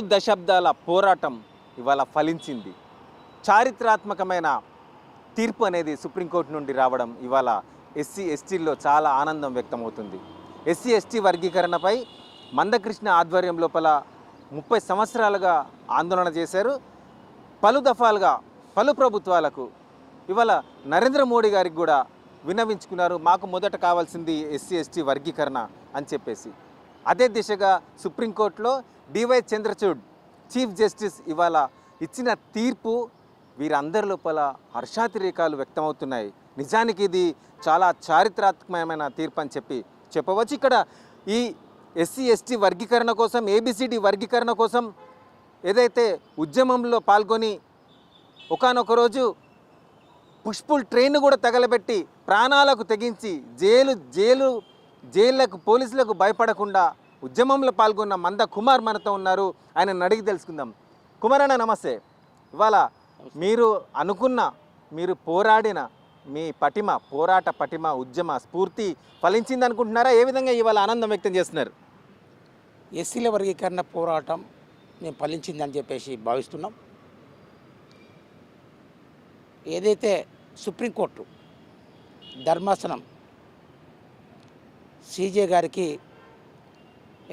మూడు దశాబ్దాల పోరాటం ఇవాళ ఫలించింది. చారిత్రాత్మకమైన తీర్పు అనేది సుప్రీంకోర్టు నుండి రావడం ఇవాళ ఎస్సీ ఎస్టీల్లో చాలా ఆనందం వ్యక్తమవుతుంది. ఎస్సీ ఎస్టీ వర్గీకరణపై మందకృష్ణ ఆధ్వర్యం లోపల ముప్పై సంవత్సరాలుగా ఆందోళన చేశారు. పలు దఫాలుగా పలు ప్రభుత్వాలకు ఇవాళ నరేంద్ర మోడీ గారికి కూడా విన్నవించుకున్నారు. మాకు మొదట కావాల్సింది ఎస్సీ ఎస్టీ వర్గీకరణ అని చెప్పేసి. అదే దిశగా సుప్రీంకోర్టులో డివై చంద్రచూడ్ చీఫ్ జస్టిస్ ఇవాళ ఇచ్చిన తీర్పు వీరందరి లోపల హర్షాతిరేకాలు వ్యక్తమవుతున్నాయి. నిజానికి ఇది చాలా చారిత్రాత్మకమైన తీర్పు అని చెప్పి చెప్పవచ్చు. ఇక్కడ ఈ ఎస్సీ ఎస్టీ వర్గీకరణ కోసం ఏబిసిడి వర్గీకరణ కోసం ఏదైతే ఉద్యమంలో పాల్గొని ఒకానొక రోజు పుష్పుల్ ట్రైన్ కూడా తగలబెట్టి ప్రాణాలకు తెగించి జైలు జైలు జైళ్ళకు పోలీసులకు భయపడకుండా ఉద్యమంలో పాల్గొన్న మంద కుమార్ మనతో ఉన్నారు. ఆయన అడిగి తెలుసుకుందాం. కుమార్ అన్న నమస్తే. ఇవాళ మీరు అనుకున్న మీరు పోరాడిన మీ పటిమ పోరాట పటిమ ఉద్యమ స్ఫూర్తి ఫలించింది అనుకుంటున్నారా? ఏ విధంగా ఇవాళ ఆనందం వ్యక్తం చేస్తున్నారు? ఎస్సీల వర్గీకరణ పోరాటం మేము ఫలించిందని చెప్పేసి భావిస్తున్నాం. ఏదైతే సుప్రీంకోర్టు ధర్మాసనం సీజే గారికి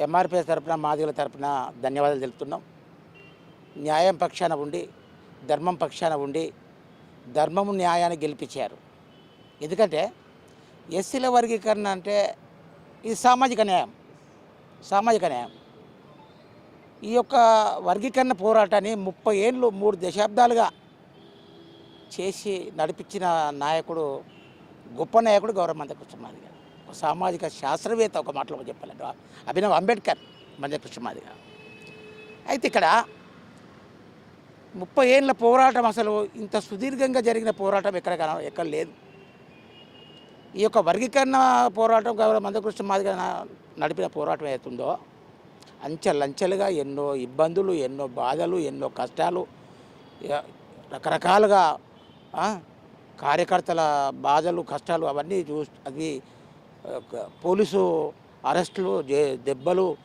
ఎంఆర్పిఎస్ తరపున మాదిగల తరపున ధన్యవాదాలు తెలుపుతున్నాం. న్యాయం పక్షాన ఉండి ధర్మం పక్షాన ఉండి ధర్మము న్యాయాన్ని గెలిపించారు. ఎందుకంటే ఎస్సీల వర్గీకరణ అంటే ఇది సామాజిక న్యాయం. సామాజిక న్యాయం. ఈ యొక్క వర్గీకరణ పోరాటాన్ని ముప్పై ఏళ్ళు మూడు దశాబ్దాలుగా చేసి నడిపించిన నాయకుడు గొప్ప నాయకుడు గౌరవ మందకృష్ణమాది గారు. సామాజిక శాస్త్రవేత్త ఒక మాటలో చెప్పలేదు అభినవ్ అంబేద్కర్ మందకృష్ణమాది మాదిగా అయితే ఇక్కడ ముప్పై ఏళ్ళ పోరాటం అసలు ఇంత సుదీర్ఘంగా జరిగిన పోరాటం ఎక్కడ కన ఎక్కడ లేదు. ఈ యొక్క వర్గీకరణ పోరాటం గౌరవ మందకృష్ణ మాదిగా నడిపిన పోరాటం ఏతుందో అంచెలంచెలుగా ఎన్నో ఇబ్బందులు ఎన్నో బాధలు ఎన్నో కష్టాలు రకరకాలుగా కార్యకర్తల బాధలు కష్టాలు అవన్నీ చూ అది పోలీసు అరెస్టులు జే దెబ్బలు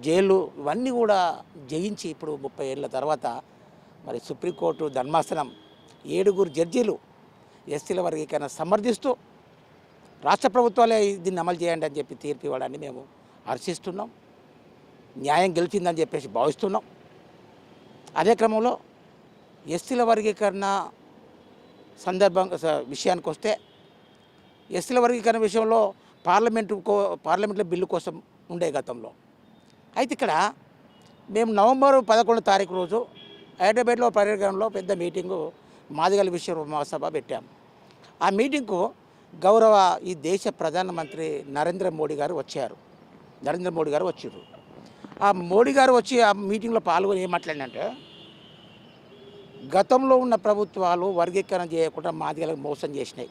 జైలు ఇవన్నీ కూడా జయించి ఇప్పుడు ముప్పై ఏళ్ళ తర్వాత మరి సుప్రీంకోర్టు ధర్మాసనం ఏడుగురు జడ్జీలు ఎస్సీల వర్గీకరణ సమర్థిస్తూ రాష్ట్ర ప్రభుత్వాలే దీన్ని అమలు చేయండి అని చెప్పి తీర్పు ఇవ్వడాన్ని మేము హర్షిస్తున్నాం. న్యాయం గెలిచిందని చెప్పేసి భావిస్తున్నాం. అదే క్రమంలో ఎస్సీల వర్గీకరణ సందర్భంగా స- విషయానికి వస్తే ఎస్సీల వర్గీకరణ విషయంలో పార్లమెంటు కో పార్లమెంట్లో బిల్లు కోసం ఉండే గతంలో. అయితే ఇక్కడ మేము నవంబర్ పదకొండు తారీఖు రోజు హైదరాబాద్లో పర్యటనలో పెద్ద మీటింగు మాదిగల విషయ మహాసభ పెట్టాము ఆ మీటింగ్కు గౌరవ ఈ దేశ ప్రధానమంత్రి నరేంద్ర మోడీ గారు వచ్చారు. నరేంద్ర మోడీ గారు వచ్చారు ఆ మోడీ గారు వచ్చి ఆ మీటింగ్లో పాల్గొని ఏం మాట్లాడినంటే గతంలో ఉన్న ప్రభుత్వాలు వర్గీకరణ చేయకుండా మాదిగలకు మోసం చేసినాయి.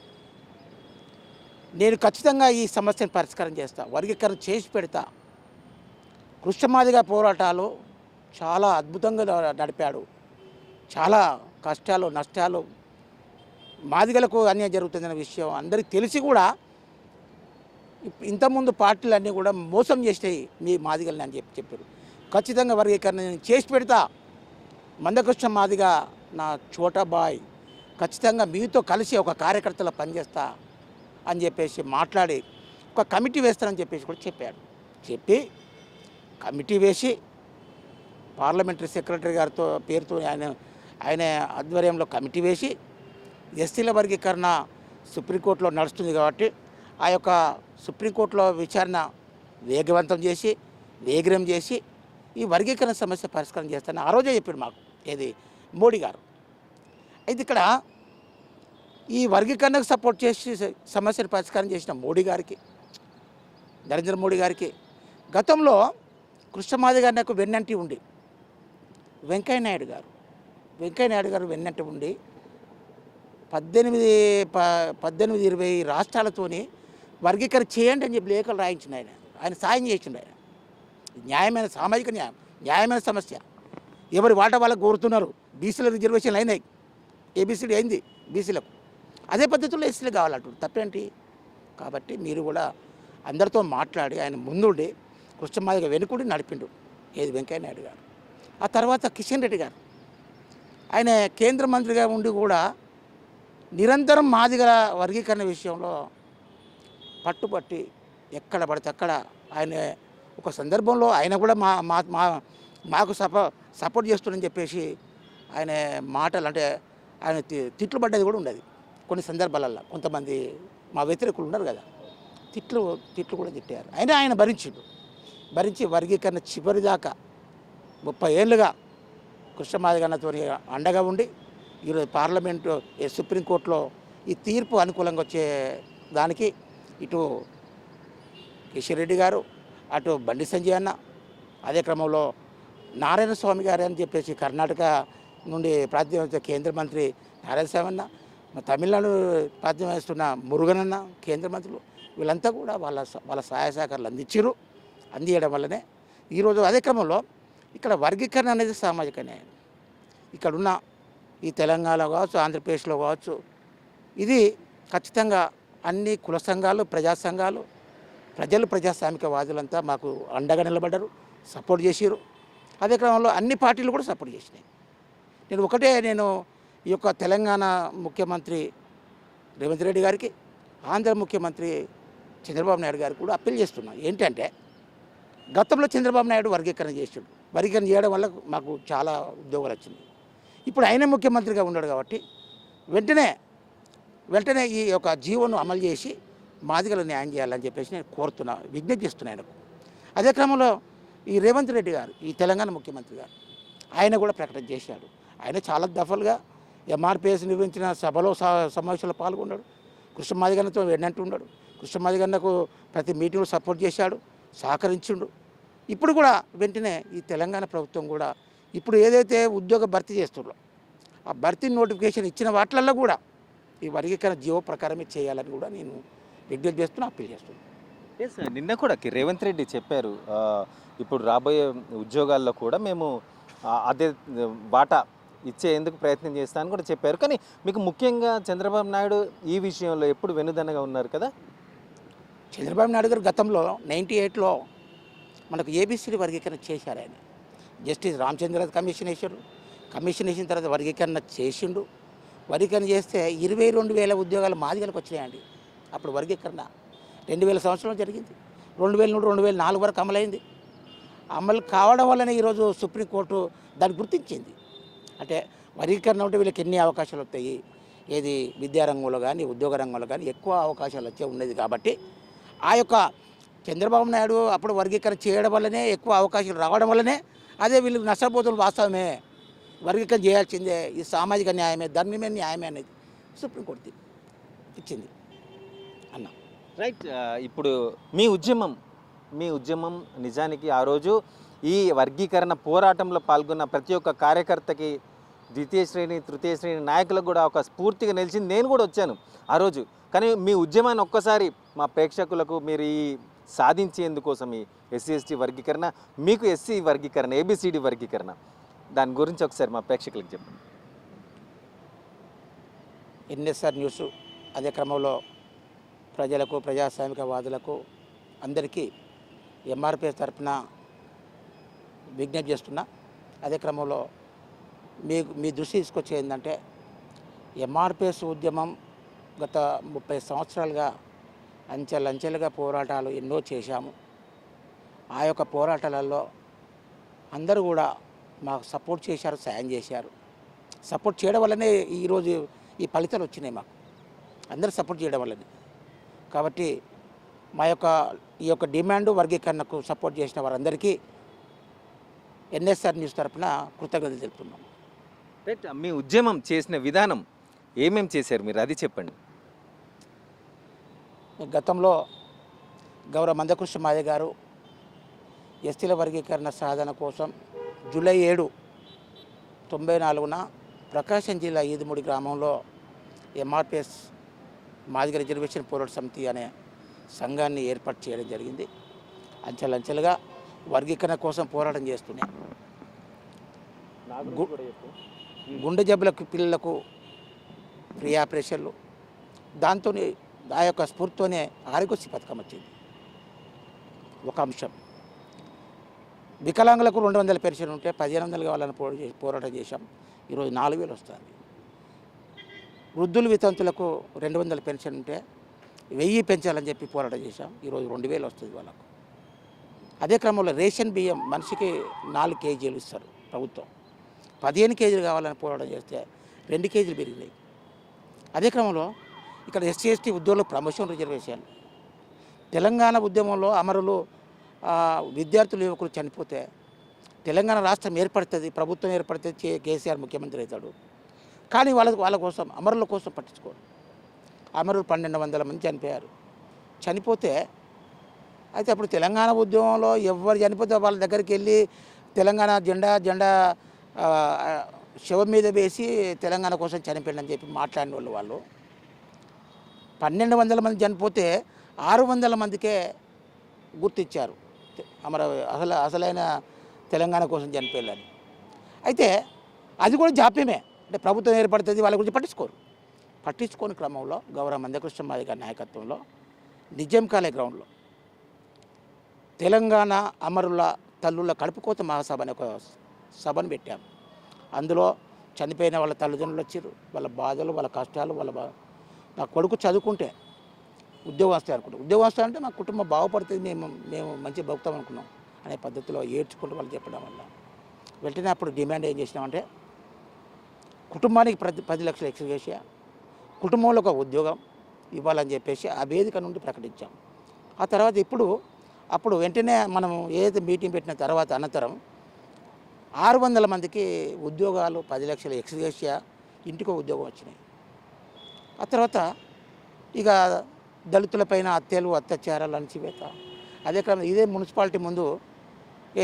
నేను ఖచ్చితంగా ఈ సమస్యను పరిష్కారం చేస్తా వర్గీకరణ చేసి పెడతా. కృష్ణమాదిగా పోరాటాలు చాలా అద్భుతంగా నడిపాడు. చాలా కష్టాలు నష్టాలు. మాదిగలకు అన్యాయం జరుగుతుందనే విషయం అందరికీ తెలిసి కూడా ఇంతకుముందు ఇంతకుముందు పార్టీలన్నీ కూడా మోసం చేసినాయి మీ మాదిగలని అని చెప్పి చెప్పారు. ఖచ్చితంగా వర్గీకరణ నేను చేసి పెడతా. మందకృష్ణ మాదిగా నా చోటా బాయ్ ఖచ్చితంగా మీతో కలిసి ఒక కార్యకర్తలో పనిచేస్తా. అని చెప్పేసి మాట్లాడి ఒక కమిటీ వేస్తానని చెప్పేసి కూడా చెప్పాడు. చెప్పి కమిటీ వేసి పార్లమెంటరీ సెక్రటరీ గారితో పేరుతో ఆయన ఆయన ఆధ్వర్యంలో కమిటీ వేసి ఎస్సీల వర్గీకరణ సుప్రీంకోర్టులో నడుస్తుంది కాబట్టి ఆ యొక్క సుప్రీంకోర్టులో విచారణ వేగవంతం చేసి వేగరం చేసి ఈ వర్గీకరణ సమస్య పరిష్కారం చేస్తానని ఆ రోజే చెప్పాడు మాకు ఏది? మోడీ గారు. అయితే ఇక్కడ ఈ వర్గీకరణకు సపోర్ట్ చేసి సమస్యను పరిష్కారం చేసిన మోడీ గారికి నరేంద్ర మోడీ గారికి. గతంలో కృష్ణమాది గారి నాకు వెన్నంటి ఉండి వెంకయ్య నాయుడు గారు వెంకయ్య నాయుడు గారు వెన్నంటి ఉండి పద్దెనిమిది ప పద్దెనిమిది ఇరవై రాష్ట్రాలతోని వర్గీకరణ చేయండి అని చెప్పి లేఖలు రాయించిన ఆయన. ఆయన సాయం చేసిండు ఆయన. న్యాయమైన సామాజిక న్యాయం న్యాయమైన సమస్య. ఎవరి వాటా వాళ్ళకు కోరుతున్నారు? బీసీల రిజర్వేషన్లు అయినాయి. ఏబీసీడీ అయింది? బీసీలకు. అదే పద్ధతిలో ఎస్సీలు కావాలంటారు తప్పేంటి? కాబట్టి మీరు కూడా అందరితో మాట్లాడి ఆయన ముందుండి కృష్ణమాదిగ వెనుకుండి నడిపిండు. ఏది వెంకయ్య నాయుడు గారు. ఆ తర్వాత కిషన్ రెడ్డి గారు. ఆయన కేంద్ర మంత్రిగా ఉండి కూడా నిరంతరం మాదిగల వర్గీకరణ విషయంలో పట్టుబట్టి ఎక్కడ పడితే అక్కడ ఆయన ఒక సందర్భంలో ఆయన కూడా మా మా మా మాకు సప సపోర్ట్ చేస్తుందని చెప్పేసి ఆయన మాటలు అంటే ఆయన తి- తిట్లు పడ్డది కూడా ఉండేది. కొన్ని సందర్భాలలో కొంతమంది మా వ్యతిరేకులు ఉన్నారు కదా తిట్లు తిట్లు కూడా తిట్టారు. అయినా ఆయన భరించిండు. భరించి వర్గీకరణ చివరి దాకా ముప్పై ఏళ్ళుగా కృష్ణమాదిగన్నతో అండగా ఉండి ఈరోజు పార్లమెంటు సుప్రీంకోర్టులో ఈ తీర్పు అనుకూలంగా వచ్చే దానికి ఇటు కిషన్ రెడ్డి గారు అటు బండి సంజయ్ అన్న అదే క్రమంలో నారాయణ స్వామి గారు అని చెప్పేసి కర్ణాటక నుండి ప్రాతినిధ్యం కేంద్ర మంత్రి నారాయణ స్వామి అన్న మా తమిళనాడు ప్రాతినిధ్యం వహిస్తున్న మురుగనన్న కేంద్ర మంత్రులు వీళ్ళంతా కూడా వాళ్ళ స- వాళ్ళ సహాయ సహకారాలు అందించారు అందియడం వల్లనే. ఈరోజు అదే క్రమంలో ఇక్కడ వర్గీకరణ అనేది సామాజిక న్యాయం. ఇక్కడ ఉన్న ఈ తెలంగాణలో కావచ్చు ఆంధ్రప్రదేశ్లో కావచ్చు ఇది ఖచ్చితంగా అన్ని కుల సంఘాలు ప్రజా సంఘాలు ప్రజలు ప్రజాస్వామిక వాదులంతా మాకు అండగా నిలబడ్డారు సపోర్ట్ చేసిరు అదే క్రమంలో అన్ని పార్టీలు కూడా సపోర్ట్ చేసినాయి. నేను ఒకటే నేను ఈ యొక్క తెలంగాణ ముఖ్యమంత్రి రేవంత్ రెడ్డి గారికి ఆంధ్ర ముఖ్యమంత్రి చంద్రబాబు నాయుడు గారికి కూడా అప్పీల్ చేస్తున్నా. ఏంటంటే గతంలో చంద్రబాబు నాయుడు వర్గీకరణ చేసాడు. వర్గీకరణ చేయడం వల్ల మాకు చాలా ఉద్యోగాలు వచ్చింది ఇప్పుడు ఆయన ముఖ్యమంత్రిగా ఉన్నాడు కాబట్టి వెంటనే వెంటనే ఈ యొక్క జీవోను అమలు చేసి మాదిగలు న్యాయం చేయాలని చెప్పేసి నేను కోరుతున్నా విజ్ఞప్తి ఆయనకు. అదే క్రమంలో ఈ రేవంత్ రెడ్డి గారు ఈ తెలంగాణ ముఖ్యమంత్రి గారు ఆయన కూడా ప్రకటన చేశాడు. ఆయన చాలా దఫలుగా ఎంఆర్పిఎస్ నిర్వహించిన సభలో స- సమావేశంలో పాల్గొన్నాడు. కృష్ణ మాదిగన్నతో వెన్నంటున్నాడు కృష్ణ మాదిగన్నకు ప్రతి మీటింగ్లో సపోర్ట్ చేశాడు సహకరించిండు. ఇప్పుడు కూడా వెంటనే ఈ తెలంగాణ ప్రభుత్వం కూడా ఇప్పుడు ఏదైతే ఉద్యోగ భర్తీ చేస్తుండ్రో ఆ భర్తీ నోటిఫికేషన్ ఇచ్చిన వాటిలల్లో కూడా ఈ వర్గీకరణ జీవో ప్రకారమే చేయాలని కూడా నేను విజ్ఞప్తి చేస్తున్నా అప్పీల్ చేస్తున్నాను నిన్న కూడా రేవంత్ రెడ్డి చెప్పారు ఇప్పుడు రాబోయే ఉద్యోగాల్లో కూడా మేము అదే వాటా ఇచ్చేందుకు ప్రయత్నం చేస్తానని కూడా చెప్పారు. కానీ మీకు ముఖ్యంగా చంద్రబాబు నాయుడు ఈ విషయంలో ఎప్పుడు వెనుదన్నగా ఉన్నారు కదా? చంద్రబాబు నాయుడు గారు గతంలో నైంటీ ఎయిట్లో మనకు ఏబిసిడి వర్గీకరణ చేశారు ఆయన. జస్టిస్ రామచంద్ర కమిషన్ వేసారు కమిషన్ వేసిన తర్వాత వర్గీకరణ చేసిండు. వర్గీకరణ చేస్తే ఇరవై రెండు వేల ఉద్యోగాలు మాదిగలకు వచ్చినాయండి. అప్పుడు వర్గీకరణ రెండు వేల సంవత్సరంలో జరిగింది. రెండు వేల నుండి రెండు వేల నాలుగు వరకు అమలైంది. అమలు కావడం వల్లనే ఈరోజు సుప్రీంకోర్టు దాన్ని గుర్తించింది. అంటే వర్గీకరణ ఉంటే వీళ్ళకి ఎన్ని అవకాశాలు వస్తాయి? ఏది విద్యారంగంలో కానీ ఉద్యోగ రంగంలో కానీ ఎక్కువ అవకాశాలు వచ్చే ఉన్నది కాబట్టి ఆ యొక్క చంద్రబాబు నాయుడు అప్పుడు వర్గీకరణ చేయడం వల్లనే ఎక్కువ అవకాశాలు రావడం వల్లనే అదే వీళ్ళు నష్టపోతున్న వాస్తవమే. వర్గీకరణ చేయాల్సిందే. ఇది సామాజిక న్యాయమే ధర్మమే న్యాయమే అనేది సుప్రీంకోర్టు ఇచ్చింది. అన్న. రైట్. ఇప్పుడు మీ ఉద్యమం మీ ఉద్యమం నిజానికి ఆ రోజు ఈ వర్గీకరణ పోరాటంలో పాల్గొన్న ప్రతి ఒక్క కార్యకర్తకి ద్వితీయ శ్రేణి తృతీయ శ్రేణి నాయకులకు కూడా ఒక స్ఫూర్తిగా నిలిచింది. నేను కూడా వచ్చాను ఆ రోజు. కానీ మీ ఉద్యమాన్ని ఒక్కసారి మా ప్రేక్షకులకు మీరు ఈ సాధించేందుకోసం ఈ ఎస్సీ ఎస్టీ వర్గీకరణ మీకు ఎస్సీ వర్గీకరణ ఏబిసిడి వర్గీకరణ. దాని గురించి ఒకసారి మా ప్రేక్షకులకు చెప్పండి. ఎన్ఎస్ఆర్ న్యూస్ అదే క్రమంలో ప్రజలకు ప్రజాస్వామికవాదులకు అందరికీ ఎంఆర్పిఎస్ తరఫున విజ్ఞప్తి చేస్తున్నా. అదే క్రమంలో మీ మీ దృష్టి తీసుకొచ్చే ఏంటంటే ఎంఆర్పిఎస్ ఉద్యమం గత ముప్పై సంవత్సరాలుగా అంచెలంచెలుగా పోరాటాలు ఎన్నో చేశాము. ఆ యొక్క పోరాటాలలో అందరూ కూడా మాకు సపోర్ట్ చేశారు సాయం చేశారు. సపోర్ట్ చేయడం వల్లనే ఈరోజు ఈ ఫలితాలు వచ్చినాయి మాకు. అందరూ సపోర్ట్ చేయడం వల్లనే. కాబట్టి మా యొక్క ఈ యొక్క డిమాండ్ వర్గీకరణకు సపోర్ట్ చేసిన వారందరికీ ఎన్ఎస్ఆర్ న్యూస్ తరఫున కృతజ్ఞతలు తెలుపుతున్నాం రైట్ మీ ఉద్యమం చేసిన విధానం ఏమేం చేశారు? మీరు అది చెప్పండి. గతంలో గౌరవ మందకృష్ణ మాదే గారు ఎస్టీల వర్గీకరణ సాధన కోసం జూలై ఏడు తొంభై నాలుగున ప్రకాశం జిల్లా ఈదుముడి గ్రామంలో ఎంఆర్పిఎస్ మాదిగ రిజర్వేషన్ పోరాట సమితి అనే సంఘాన్ని ఏర్పాటు చేయడం జరిగింది. అంచెలంచెలుగా వర్గీకరణ కోసం పోరాటం చేస్తున్నాయి గుండె జబ్బులకు పిల్లలకు ఫ్రీ ఆపరేషన్లు దాంతో ఆ యొక్క స్ఫూర్తితోనే ఆరోగ్యశ్రీ పథకం వచ్చింది. ఒక అంశం. వికలాంగులకు రెండు వందల పెన్షన్ ఉంటే పదిహేను వందలు కావాలని పోరాటం చేశాం. ఈరోజు నాలుగు వేలు వస్తుంది. వృద్ధులు వితంతులకు రెండు వందల పెన్షన్ ఉంటే వెయ్యి పెంచాలని చెప్పి పోరాటం చేశాం. ఈరోజు రెండు వేలు వస్తుంది వాళ్ళకు. అదే క్రమంలో రేషన్ బియ్యం మనిషికి నాలుగు కేజీలు ఇస్తారు ప్రభుత్వం. పదిహేను కేజీలు కావాలని పోరాటం చేస్తే రెండు కేజీలు పెరిగినాయి. అదే క్రమంలో ఇక్కడ ఎస్సీ ఎస్టీ ఉద్యోగులకు ప్రమోషన్ రిజర్వేషన్. తెలంగాణ ఉద్యమంలో అమరులు విద్యార్థులు యువకులు చనిపోతే తెలంగాణ రాష్ట్రం ఏర్పడుతుంది ప్రభుత్వం ఏర్పడుతుంది కేసీఆర్ ముఖ్యమంత్రి అవుతాడు. కానీ వాళ్ళ వాళ్ళ కోసం అమరుల కోసం పట్టించుకోడు అమరులు పన్నెండు వందల మంది చనిపోయారు. చనిపోతే అయితే అప్పుడు తెలంగాణ ఉద్యమంలో ఎవరు చనిపోతే వాళ్ళ దగ్గరికి వెళ్ళి తెలంగాణ జెండా జెండా శవం మీద వేసి తెలంగాణ కోసం చనిపోయిందని చెప్పి మాట్లాడిన వాళ్ళు వాళ్ళు. పన్నెండు వందల మంది చనిపోతే ఆరు వందల మందికే గుర్తిచ్చారు. అమర అసలు అసలైన తెలంగాణ కోసం చనిపోయాలని అయితే అది కూడా జాప్యమే. అంటే ప్రభుత్వం ఏర్పడుతుంది వాళ్ళ గురించి పట్టించుకోరు. పట్టించుకోని క్రమంలో గౌరవ మందకృష్ణమాది గారి నాయకత్వంలో నిజం కాలే గ్రౌండ్లో తెలంగాణ అమరుల తల్లుల కడుపుకోత మహాసభ అనే ఒక సభను పెట్టాం. అందులో చనిపోయిన వాళ్ళ తల్లిదండ్రులు వచ్చారు. వాళ్ళ బాధలు వాళ్ళ కష్టాలు వాళ్ళ బా నా కొడుకు చదువుకుంటే ఉద్యోగం వస్తాయి అనుకుంటాం. ఉద్యోగం వస్తా అంటే మా కుటుంబం బాగుపడుతుంది మేము మేము మంచి బతుకుతాం అనుకున్నాం అనే పద్ధతిలో ఏడ్చుకుంటూ వాళ్ళు చెప్పడం వల్ల. వెంటనే అప్పుడు డిమాండ్ ఏం చేసినామంటే కుటుంబానికి ప్రతి పది లక్షలు ఎక్స్గ్రేషియా కుటుంబంలో ఒక ఉద్యోగం ఇవ్వాలని చెప్పేసి ఆ వేదిక నుండి ప్రకటించాం. ఆ తర్వాత ఇప్పుడు అప్పుడు వెంటనే మనం ఏదైతే మీటింగ్ పెట్టిన తర్వాత అనంతరం ఆరు వందల మందికి ఉద్యోగాలు పది లక్షల ఎక్స్గ్రేషియా ఇంటికో ఉద్యోగం వచ్చినాయి. ఆ తర్వాత ఇక దళితులపైన హత్యలు అత్యాచారాలు అణచివేత. అదే క్రమంలో ఇదే మున్సిపాలిటీ ముందు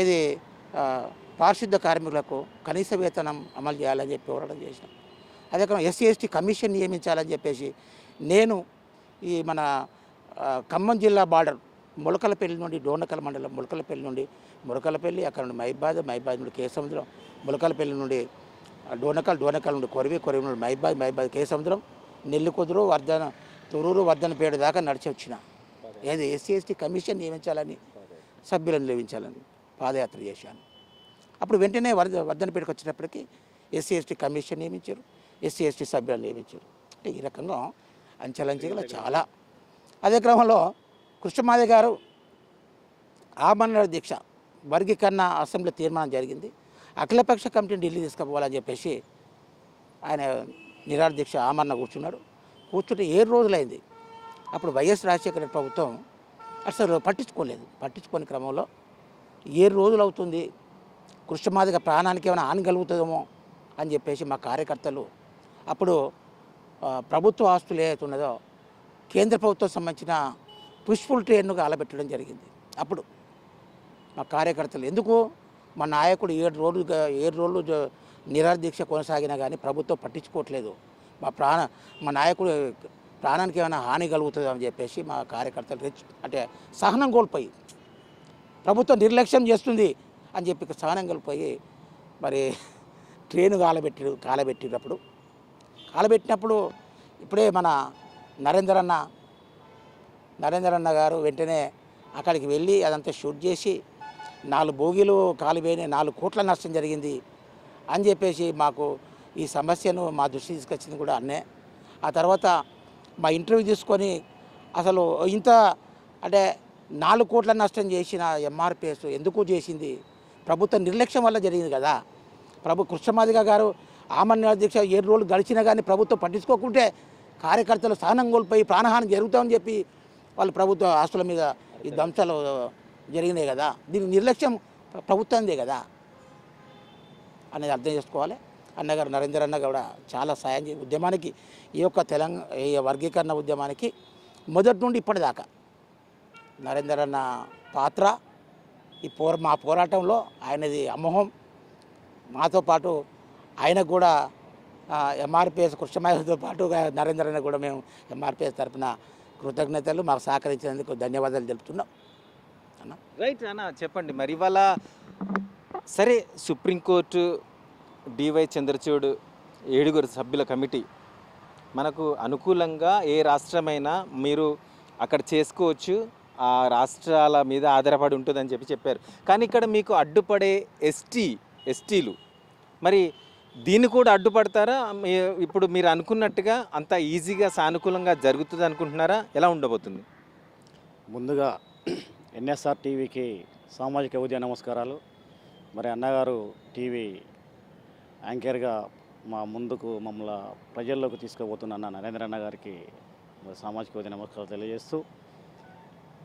ఏది పారిశుద్ధ కార్మికులకు కనీస వేతనం అమలు చేయాలని చెప్పి పోరాటం చేసినాం అదే క్రమం ఎస్సీ ఎస్టీ కమిషన్ నియమించాలని చెప్పేసి నేను ఈ మన ఖమ్మం జిల్లా బార్డర్ ములకలపల్లి నుండి డోనకల్ మండలం ములకలపల్లి నుండి ములకలపల్లి అక్కడ నుండి మైబాద్ మైబాద్ నుండి కేసముద్రం ములకలపల్లి నుండి డోనకల్ డోనకల్ నుండి కొరివి కొరివి నుండి మైబాద్ మైబాద్ కేసముద్రం నెల్లికొదురు వర్ధన తురూరు వర్ధనపేట దాకా నడిచి వచ్చిన. ఏది? ఎస్సీ ఎస్టీ కమిషన్ నియమించాలని సభ్యులను నియమించాలని పాదయాత్ర చేశాను. అప్పుడు వెంటనే వర్ధ వర్ధనపేటకు వచ్చేటప్పటికి ఎస్సీ ఎస్టీ కమిషన్ నియమించారు ఎస్సీ ఎస్టీ సభ్యులను నియమించారు. అంటే ఈ రకంగా అంచెలంచెలుగా చాలా. అదే క్రమంలో కృష్ణమాది గారు ఆమరణ దీక్ష వర్గీకరణ అసెంబ్లీ తీర్మానం జరిగింది. అఖిలపక్ష కమిటీని ఢిల్లీ తీసుకుపోవాలని చెప్పేసి ఆయన నిరాహార దీక్ష ఆమరణ కూర్చున్నాడు కూర్చుంటే ఏడు రోజులైంది. అప్పుడు వైఎస్ రాజశేఖర రెడ్డి ప్రభుత్వం అసలు పట్టించుకోలేదు. పట్టించుకోని క్రమంలో ఏడు రోజులు అవుతుంది. కృష్ణమాదిగ ప్రాణానికి ఏమైనా హాని కలుగుతుందేమో అని చెప్పేసి మా కార్యకర్తలు అప్పుడు ప్రభుత్వ ఆస్తులు ఏదైతే ఉన్నదో కేంద్ర ప్రభుత్వం సంబంధించిన పుష్ఫుల్ ట్రైన్నుగా అలబెట్టడం జరిగింది. అప్పుడు మా కార్యకర్తలు ఎందుకు? మా నాయకుడు ఏడు రోజులు ఏడు రోజులు నిరాదీక్ష కొనసాగినా కానీ ప్రభుత్వం పట్టించుకోవట్లేదు. మా ప్రాణ మా నాయకుడు ప్రాణానికి ఏమైనా హాని కలుగుతుందని అని చెప్పేసి మా కార్యకర్తలు రెచ్ అంటే సహనం కోల్పోయి ప్రభుత్వం నిర్లక్ష్యం చేస్తుంది అని చెప్పి సహనం కోల్పోయి మరి ట్రైన్ కాలబెట్టి కాలబెట్టినప్పుడు కాలబెట్టినప్పుడు ఇప్పుడే మన నరేంద్ర అన్న నరేంద్ర అన్న గారు వెంటనే అక్కడికి వెళ్ళి అదంతా షూట్ చేసి నాలుగు బోగీలు కాలిపోయిన నాలుగు కోట్ల నష్టం జరిగింది అని చెప్పేసి మాకు ఈ సమస్యను మా దృష్టి తీసుకొచ్చింది కూడా అన్నే. ఆ తర్వాత మా ఇంటర్వ్యూ తీసుకొని అసలు ఇంత అంటే నాలుగు కోట్ల నష్టం చేసిన ఎంఆర్పిఎస్ ఎందుకు చేసింది? ప్రభుత్వ నిర్లక్ష్యం వల్ల జరిగింది కదా. ప్రభు కృష్ణమాదిగ గారు ఆమరణ దీక్ష ఏడు రోజులు గడిచినా కానీ ప్రభుత్వం పట్టించుకోకుంటే కార్యకర్తలు స్థానం కోల్పోయి ప్రాణహాని జరుగుతామని చెప్పి వాళ్ళు ప్రభుత్వ ఆస్తుల మీద ఈ ధ్వంసాలు జరిగినాయి కదా. దీని నిర్లక్ష్యం ప్రభుత్వందే కదా. అనేది అర్థం చేసుకోవాలి. అన్నగారు నరేందర్ అన్న కూడా చాలా సాయం చే ఉద్యమానికి ఈ యొక్క తెలంగాణ ఈ వర్గీకరణ ఉద్యమానికి మొదటి నుండి ఇప్పటిదాకా నరేందర్ అన్న పాత్ర ఈ పోర మా పోరాటంలో ఆయనది అమోహం. మాతో పాటు ఆయనకు కూడా ఎంఆర్పిఎస్ కృష్ణమాయతో పాటు నరేందర్ అన్న కూడా మేము ఎంఆర్పిఎస్ తరపున కృతజ్ఞతలు మాకు సహకరించినందుకు ధన్యవాదాలు తెలుపుతున్నాం. అన్న? రైట్ అన్న చెప్పండి. మరి ఇవాళ సరే సుప్రీంకోర్టు డివై చంద్రచూడ్ ఏడుగురు సభ్యుల కమిటీ మనకు అనుకూలంగా ఏ రాష్ట్రమైనా మీరు అక్కడ చేసుకోవచ్చు. ఆ రాష్ట్రాల మీద ఆధారపడి ఉంటుందని చెప్పి చెప్పారు. కానీ ఇక్కడ మీకు అడ్డుపడే ఎస్టీ ఎస్టీలు మరి దీన్ని కూడా అడ్డుపడతారా? మీ- ఇప్పుడు మీరు అనుకున్నట్టుగా అంత ఈజీగా సానుకూలంగా జరుగుతుంది అనుకుంటున్నారా? ఎలా ఉండబోతుంది? ముందుగా ఎన్ఎస్ఆర్ టీవీకి సామాజిక ఉదయ నమస్కారాలు. మరి అన్నగారు టీవీ యాంకర్గా మా ముందుకు మమ్మల్ని ప్రజల్లోకి తీసుకుపోతున్న అన్న నరేంద్ర అన్న గారికి మరి సామాజిక ఉదయ నమస్కారాలు తెలియజేస్తూ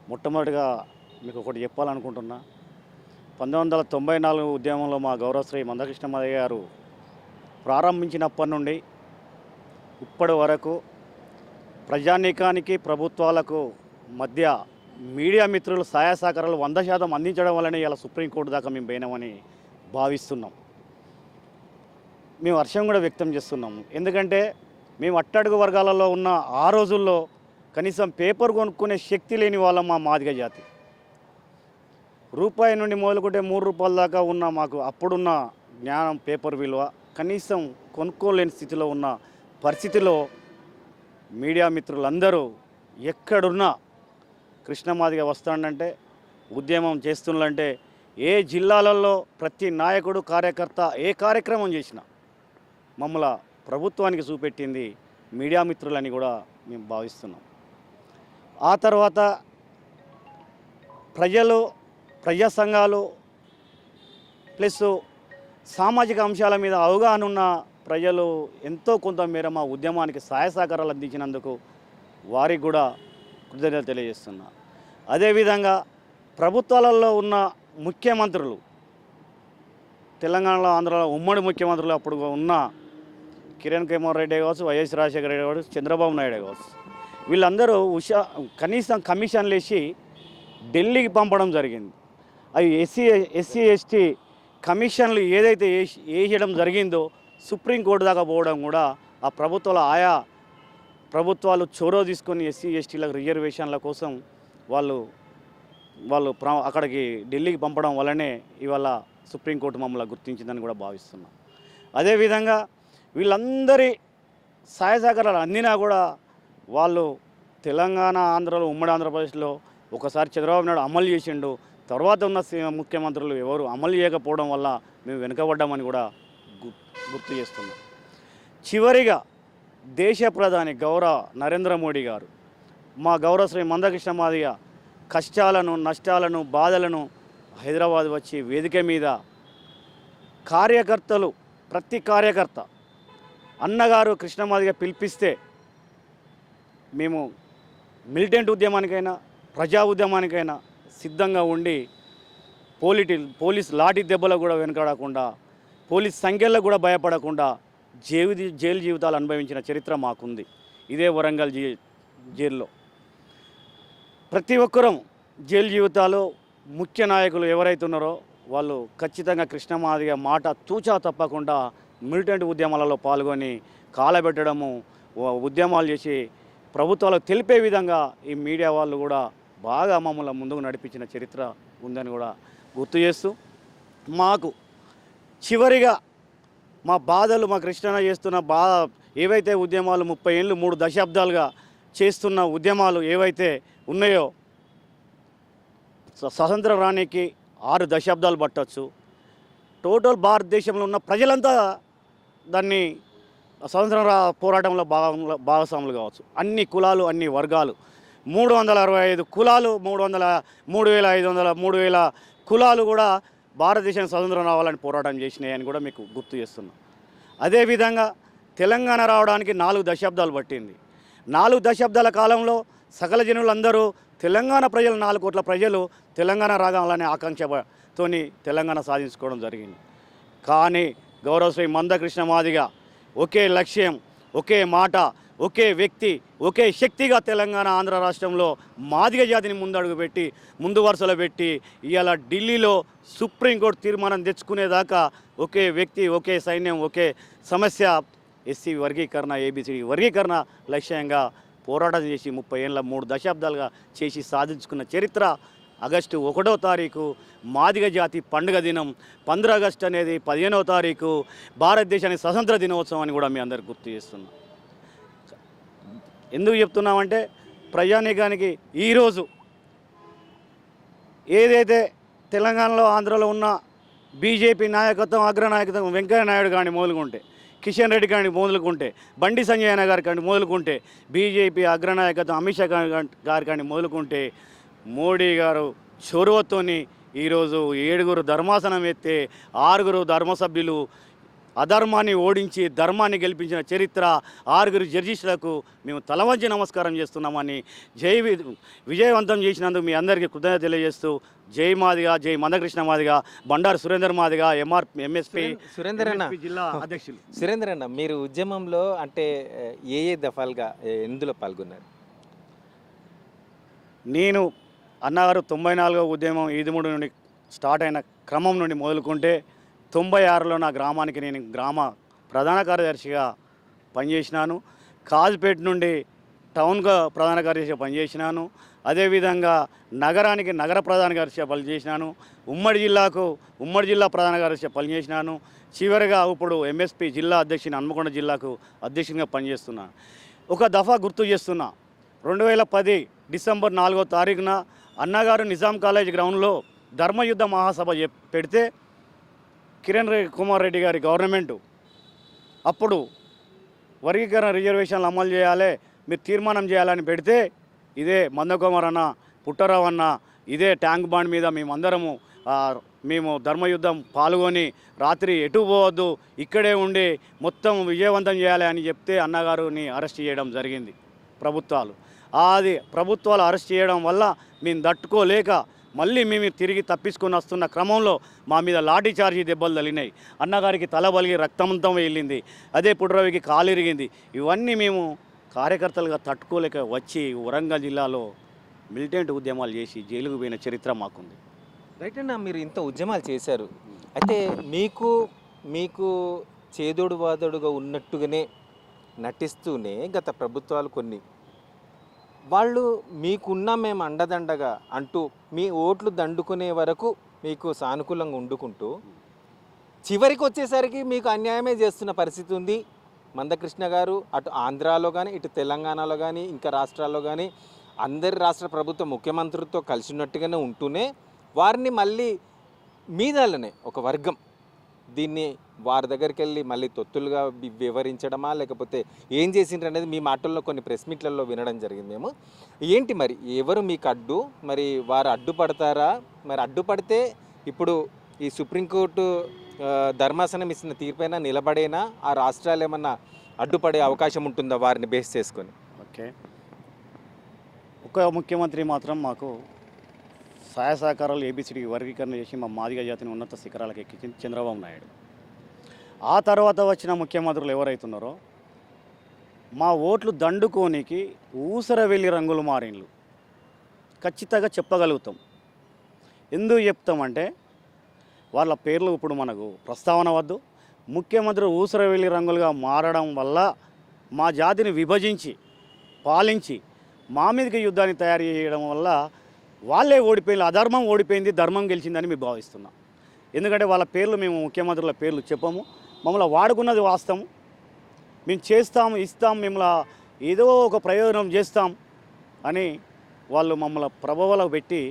మొట్టమొదటిగా మీకు ఒకటి చెప్పాలనుకుంటున్నా. పంతొమ్మిది వందల తొంభై నాలుగు ఉద్యమంలో మా గౌరవశ్రీ మందకృష్ణమయ్య గారు ప్రారంభించినప్పటి నుండి ఇప్పటి వరకు ప్రజానీకానికి ప్రభుత్వాలకు మధ్య మీడియా మిత్రులు సహాయ సహకారాలు వంద శాతం అందించడం వల్లనే ఇలా సుప్రీంకోర్టు దాకా మేము పోయినామని భావిస్తున్నాం. మేము హర్షం కూడా వ్యక్తం చేస్తున్నాము. ఎందుకంటే మేము అట్టడుగు వర్గాలలో ఉన్న ఆ రోజుల్లో కనీసం పేపర్ కొనుక్కునే శక్తి లేని వాళ్ళం మా మాదిగ జాతి. రూపాయి నుండి మొదలుకుంటే మూడు రూపాయల దాకా ఉన్న మాకు అప్పుడున్న జ్ఞానం పేపర్ విలువ కనీసం కొనుక్కోలేని స్థితిలో ఉన్న పరిస్థితిలో మీడియా మిత్రులందరూ ఎక్కడున్నా కృష్ణమాదిగ వస్తాడంటే ఉద్యమం చేస్తుండంటే ఏ జిల్లాలలో ప్రతి నాయకుడు కార్యకర్త ఏ కార్యక్రమం చేసినా మమ్మల్ని ప్రభుత్వానికి చూపెట్టింది మీడియా మిత్రులని కూడా మేము భావిస్తున్నాం. ఆ తర్వాత ప్రజలు ప్రజా సంఘాలు ప్లస్ సామాజిక అంశాల మీద అవగాహన ఉన్న ప్రజలు ఎంతో కొంతమేర మా ఉద్యమానికి సహాయ సహకారాలు అందించినందుకు వారికి కూడా కృతజ్ఞతలు తెలియజేస్తున్నా. అదేవిధంగా ప్రభుత్వాలలో ఉన్న ముఖ్యమంత్రులు తెలంగాణలో ఆంధ్రలో ఉమ్మడి ముఖ్యమంత్రులు అప్పుడు ఉన్న కిరణ్ కుమార్ రెడ్డి కావచ్చు వైఎస్ రాజశేఖర రెడ్డి కావచ్చు చంద్రబాబు నాయుడు కావచ్చు వీళ్ళందరూ ఉషా కనీసం కమిషన్లు వేసి ఢిల్లీకి పంపడం జరిగింది. అవి ఎస్సీ ఎస్సీ ఎస్టీ కమిషన్లు ఏదైతే వేసేయడం జరిగిందో సుప్రీంకోర్టు దాకా పోవడం కూడా ఆ ప్రభుత్వాల ఆయా ప్రభుత్వాలు చొరవ తీసుకొని ఎస్సీ ఎస్టీలకు రిజర్వేషన్ల కోసం వాళ్ళు వాళ్ళు ప్ర అక్కడికి ఢిల్లీకి పంపడం వల్లనే ఇవాళ సుప్రీంకోర్టు మమ్మల్ని గుర్తించిందని కూడా భావిస్తున్నాం. అదేవిధంగా వీళ్ళందరి సహాయ సహకారాలు అందినా కూడా వాళ్ళు తెలంగాణ ఆంధ్రలో ఉమ్మడి ఆంధ్రప్రదేశ్లో ఒకసారి చంద్రబాబు నాయుడు అమలు చేసిండు. తర్వాత ఉన్న సి- ముఖ్యమంత్రులు ఎవరు అమలు చేయకపోవడం వల్ల మేము వెనుకబడ్డామని కూడా గు- గుర్తు చేస్తున్నాం. చివరిగా దేశ ప్రధాని గౌరవ నరేంద్ర మోడీ గారు మా గౌరవ శ్రీ మందకృష్ణ మాదిగ కష్టాలను నష్టాలను బాధలను హైదరాబాద్ వచ్చి వేదిక మీద కార్యకర్తలు ప్రతి కార్యకర్త అన్నగారు కృష్ణమాదిగ పిలిపిస్తే మేము మిలిటెంట్ ఉద్యమానికైనా ప్రజా ఉద్యమానికైనా సిద్ధంగా ఉండి పోలిటి పోలీస్ లాఠీ దెబ్బలకు కూడా వెనకాడకుండా పోలీస్ సంఖ్యలకు కూడా భయపడకుండా జైలు జైలు జీవితాలు అనుభవించిన చరిత్ర మాకుంది. ఇదే వరంగల్ జై జైల్లో. ప్రతి ఒక్కరం జైలు జీవితాలు ముఖ్య నాయకులు ఎవరైతే ఉన్నారో వాళ్ళు ఖచ్చితంగా కృష్ణమాదిగ మాట తూచా తప్పకుండా మిలిటెంట్ ఉద్యమాలలో పాల్గొని కాలబెట్టడము ఉద్యమాలు చేసి ప్రభుత్వాలకు తెలిపే విధంగా ఈ మీడియా వాళ్ళు కూడా బాగా మమ్మల్ని ముందుకు నడిపించిన చరిత్ర ఉందని కూడా గుర్తు చేస్తూ మాకు చివరిగా మా బాధలు మా కృష్ణ చేస్తున్న బాధ ఏవైతే ఉద్యమాలు ముప్పై ఏళ్ళు మూడు దశాబ్దాలుగా చేస్తున్న ఉద్యమాలు ఏవైతే ఉన్నాయో స్వ- స్వతంత్రం రానికి ఆరు దశాబ్దాలు పట్టవచ్చు టోటల్ భారతదేశంలో ఉన్న ప్రజలంతా దాన్ని స్వతంత్ర రా- పోరాటంలో భాగంలో భాగస్వాములు కావచ్చు. అన్ని కులాలు అన్ని వర్గాలు మూడు వందల అరవై ఐదు కులాలు మూడు వందల మూడు వేల ఐదు వందల మూడు వేల కులాలు కూడా భారతదేశం స్వతంత్రం రావాలని పోరాటం చేసినాయని కూడా మీకు గుర్తు చేస్తున్నాం. అదేవిధంగా తెలంగాణ రావడానికి నాలుగు దశాబ్దాలు పట్టింది. నాలుగు దశాబ్దాల కాలంలో సకల జనులందరూ తెలంగాణ ప్రజలు నాలుగు కోట్ల ప్రజలు తెలంగాణ రాగాలనే ఆకాంక్షతోని తెలంగాణ సాధించుకోవడం జరిగింది. కానీ గౌరవశ్రీ మందకృష్ణ మాదిగా ఒకే లక్ష్యం ఒకే మాట ఒకే వ్యక్తి ఒకే శక్తిగా తెలంగాణ ఆంధ్ర రాష్ట్రంలో మాదిగ జాతిని ముందడుగు పెట్టి ముందు వరుసలో పెట్టి ఇవాళ ఢిల్లీలో సుప్రీంకోర్టు తీర్మానం తెచ్చుకునేదాకా ఒకే వ్యక్తి ఒకే సైన్యం ఒకే సమస్య. ఎస్సీ వర్గీకరణ ఏబిసిడి వర్గీకరణ లక్ష్యంగా పోరాటం చేసి ముప్పై ఏళ్ళ మూడు దశాబ్దాలుగా చేసి సాధించుకున్న చరిత్ర. ఆగస్టు ఒకటో తారీఖు మాదిగ జాతి పండుగ దినం. పంద్ర ఆగస్టు అనేది పదిహేనవ తారీఖు భారతదేశానికి స్వతంత్ర దినోత్సవం అని కూడా మీ అందరికి గుర్తు చేస్తున్నాం. ఎందుకు చెప్తున్నామంటే ప్రజానీకానికి ఈరోజు ఏదైతే తెలంగాణలో ఆంధ్రలో ఉన్న బీజేపీ నాయకత్వం అగ్రనాయకత్వం వెంకయ్య నాయుడు కానీ మొదలుకుంటే కిషన్ రెడ్డి కానీ మొదలుకుంటే బండి సంజయ్ అన్న గారి కానీ మొదలుకుంటే బీజేపీ అగ్రనాయకత్వం అమిత్ షా గారు కానీ మొదలుకుంటే మోడీ గారు చొరవతోని ఈరోజు ఏడుగురు ధర్మాసనం ఎత్తే ఆరుగురు ధర్మసభ్యులు అధర్మాన్ని ఓడించి ధర్మాన్ని గెలిపించిన చరిత్ర ఆరుగురు జడ్జిస్లకు మేము తలవంచి నమస్కారం చేస్తున్నామని జై విజయవంతం చేసినందుకు మీ అందరికీ కృతజ్ఞత తెలియజేస్తూ జై మాదిగా జై మందకృష్ణ మాదిగా బండారు సురేందర్ మాదిగా ఎంఆర్ ఎంఎస్పి సురేందర్ అన్న. జిల్లా అధ్యక్షులు. సురేందర్ అన్న మీరు ఉద్యమంలో అంటే ఏ ఏ దఫాలుగా ఎందులో పాల్గొన్నారు? నేను అన్నగారు తొంభై నాలుగో ఉద్యమం ఈదుమూడు నుండి స్టార్ట్ అయిన క్రమం నుండి మొదలుకుంటే తొంభై ఆరులో నా గ్రామానికి నేను గ్రామ ప్రధాన కార్యదర్శిగా పనిచేసినాను. కాజ్పేట నుండి టౌన్గా ప్రధాన కార్యదర్శిగా పనిచేసినాను. అదేవిధంగా నగరానికి నగర ప్రధాన కార్యదర్శిగా పనిచేసినాను. ఉమ్మడి జిల్లాకు ఉమ్మడి జిల్లా ప్రధాన కార్యదర్శిగా పనిచేసినాను. చివరిగా ఇప్పుడు ఎంఎస్పి జిల్లా అధ్యక్షుని హన్మకొండ జిల్లాకు అధ్యక్షునిగా పనిచేస్తున్నాను ఒక దఫా గుర్తు చేస్తున్నా. రెండు వేల పది డిసెంబర్ నాలుగో తారీఖున అన్నగారు నిజాం కాలేజ్ గ్రౌండ్లో ధర్మయుద్ధ మహాసభ పెడితే కిరణ్ కుమార్ రెడ్డి గారి గవర్నమెంటు అప్పుడు వర్గీకరణ రిజర్వేషన్లు అమలు చేయాలి మీరు తీర్మానం చేయాలని పెడితే ఇదే మందకుమార్ అన్న పుట్టరావు అన్న ఇదే ట్యాంక్ బాండ్ మీద మేమందరము మేము ధర్మయుద్ధం పాల్గొని రాత్రి ఎటు పోవద్దు ఇక్కడే ఉండి మొత్తం విజయవంతం చేయాలి అని చెప్తే అన్నగారుని అరెస్ట్ చేయడం జరిగింది ప్రభుత్వాలు. అది ప్రభుత్వాలు అరెస్ట్ చేయడం వల్ల మేము తట్టుకోలేక మళ్ళీ మేము తిరిగి తప్పించుకొని వస్తున్న క్రమంలో మా మీద లాఠీ చార్జీ దెబ్బలు తగిలినాయి. అన్నగారికి తల బలిగి రక్తమంతం వెళ్ళింది. అదే పుట్రవికి కాలిరిగింది ఇవన్నీ మేము కార్యకర్తలుగా తట్టుకోలేక వచ్చి వరంగల్ జిల్లాలో మిలిటెంట్ ఉద్యమాలు చేసి జైలుకు పోయిన చరిత్ర మాకుంది. రైట్ అన్న మీరు ఇంత ఉద్యమాలు చేశారు. అయితే మీకు మీకు చేదోడు వాదోడుగా ఉన్నట్టుగానే నటిస్తూనే గత ప్రభుత్వాలు కొన్ని వాళ్ళు మీకున్న మేము అండదండగా అంటూ మీ ఓట్లు దండుకునే వరకు మీకు సానుకూలంగా వండుకుంటూ చివరికి వచ్చేసరికి మీకు అన్యాయమే చేస్తున్న పరిస్థితి ఉంది. మందకృష్ణ గారు అటు ఆంధ్రాలో కానీ ఇటు తెలంగాణలో కానీ ఇంకా రాష్ట్రాల్లో కానీ అందరి రాష్ట్ర ప్రభుత్వ ముఖ్యమంత్రితో కలిసి ఉన్నట్టుగానే ఉంటూనే వారిని మళ్ళీ మీదలనే ఒక వర్గం. దీన్ని వారి దగ్గరికి వెళ్ళి మళ్ళీ తొత్తులుగా వివరించడమా? లేకపోతే ఏం చేసిండ్రు అనేది మీ మాటల్లో కొన్ని ప్రెస్ మీట్లలో వినడం జరిగింది మేము. ఏంటి మరి? ఎవరు మీకు అడ్డు? మరి వారు అడ్డుపడతారా? మరి అడ్డుపడితే ఇప్పుడు ఈ సుప్రీంకోర్టు ధర్మాసనం ఇచ్చిన తీర్పైనా నిలబడేనా? ఆ రాష్ట్రాలు ఏమన్నా అడ్డుపడే అవకాశం ఉంటుందా వారిని బేస్ చేసుకొని? ఓకే. ఒక ముఖ్యమంత్రి మాత్రం మాకు సహాయ సహకారాలు ఏబిసిడికి వర్గీకరణ చేసి మా మాదిగ జాతిని ఉన్నత శిఖరాలకు ఎక్కించింది చంద్రబాబు నాయుడు. ఆ తర్వాత వచ్చిన ముఖ్యమంత్రులు ఎవరైతున్నారో మా ఓట్లు దండుకోనికి ఊసరవెల్లి రంగులు మారిన్లు ఖచ్చితంగా చెప్పగలుగుతాం. ఎందుకు చెప్తామంటే వాళ్ళ పేర్లు ఇప్పుడు మనకు ప్రస్తావన వద్దు. ముఖ్యమంత్రి ఊసరవెల్లి రంగులుగా మారడం వల్ల మా జాతిని విభజించి పాలించి మా మీదకి యుద్ధాన్ని తయారు చేయడం వల్ల వాళ్ళే ఓడిపోయింది అధర్మం ఓడిపోయింది ధర్మం గెలిచిందని మేము భావిస్తున్నాం. ఎందుకంటే వాళ్ళ పేర్లు మేము ముఖ్యమంత్రుల పేర్లు చెప్పము. మమ్మల్ని వాడుకున్నది వాస్తవం. మేము చేస్తాం ఇస్తాం మిమ్మల్ని ఏదో ఒక ప్రయోజనం చేస్తాం అని వాళ్ళు మమ్మల్ని ప్రభావాలకు పెట్టి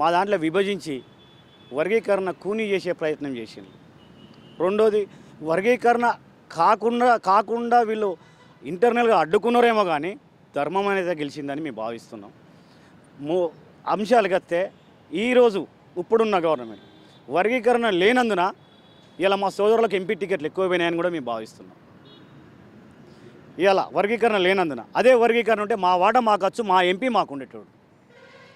మా దాంట్లో విభజించి వర్గీకరణ కూనీ చేసే ప్రయత్నం చేసింది రెండోది వర్గీకరణ కాకుండా కాకుండా వీళ్ళు ఇంటర్నల్గా అడ్డుకున్నారేమో కానీ ధర్మం అనేది గెలిచిందని మేము భావిస్తున్నాం. మో అంశాలు కత్తే ఈరోజు ఇప్పుడున్న గవర్నమెంట్. వర్గీకరణ లేనందున ఇలా మా సోదరులకు ఎంపీ టికెట్లు ఎక్కువైపోయినాయని కూడా మేము భావిస్తున్నాం. ఇలా వర్గీకరణ లేనందున. అదే వర్గీకరణ ఉంటే మా వాట మాకు వచ్చు మా ఎంపీ మాకు ఉండేటోడు.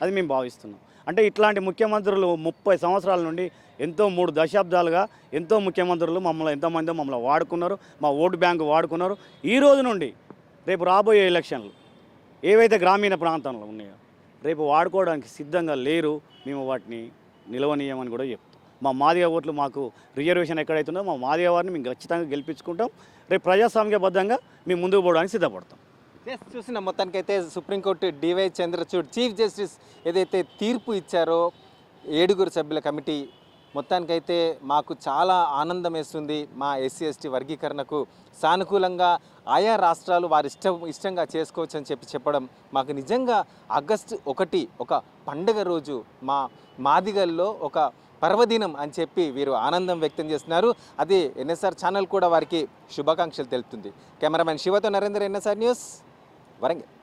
అది మేము భావిస్తున్నాం. అంటే ఇట్లాంటి ముఖ్యమంత్రులు ముప్పై సంవత్సరాల నుండి ఎంతో మూడు దశాబ్దాలుగా ఎంతో ముఖ్యమంత్రులు మమ్మల్ని ఎంతోమంది మమ్మల్ని వాడుకున్నారు మా ఓటు బ్యాంకు వాడుకున్నారు. ఈ రోజు నుండి రేపు రాబోయే ఎలక్షన్లు ఏవైతే గ్రామీణ ప్రాంతంలో ఉన్నాయో రేపు వాడుకోవడానికి సిద్ధంగా లేరు మేము వాటిని నిలవనీయమని కూడా చెప్తాం. మా మాదిగ ఓట్లు మాకు రిజర్వేషన్ ఎక్కడైతుందో మా మాదిగ వారిని మేము ఖచ్చితంగా గెలిపించుకుంటాం. రేపు ప్రజాస్వామ్యబద్ధంగా మేము ముందుకు పోవడానికి సిద్ధపడతాం. Yes, చూసిన మొత్తానికైతే supreme court DY Chandrachud chief justice ఏదైతే తీర్పు ఇచ్చారో ఏడుగురు సభ్యుల కమిటీ మొత్తానికైతే మాకు చాలా ఆనందం వేస్తుంది మా ఎస్సీ ఎస్టీ వర్గీకరణకు. సానుకూలంగా ఆయా రాష్ట్రాలు వారి ఇష్టం ఇష్టంగా చేసుకోవచ్చు అని చెప్పి చెప్పడం మాకు నిజంగా ఆగస్టు ఒకటి ఒక పండుగ రోజు మా మాదిగల్లో ఒక పర్వదినం అని చెప్పి వీరు ఆనందం వ్యక్తం చేస్తున్నారు. అది ఎన్ఎస్ఆర్ ఛానల్ కూడా వారికి శుభాకాంక్షలు తెలుపుతుంది. కెమెరామెన్ శివతో నరేందర్ ఎన్ఎస్ఆర్ న్యూస్ వరంగల్.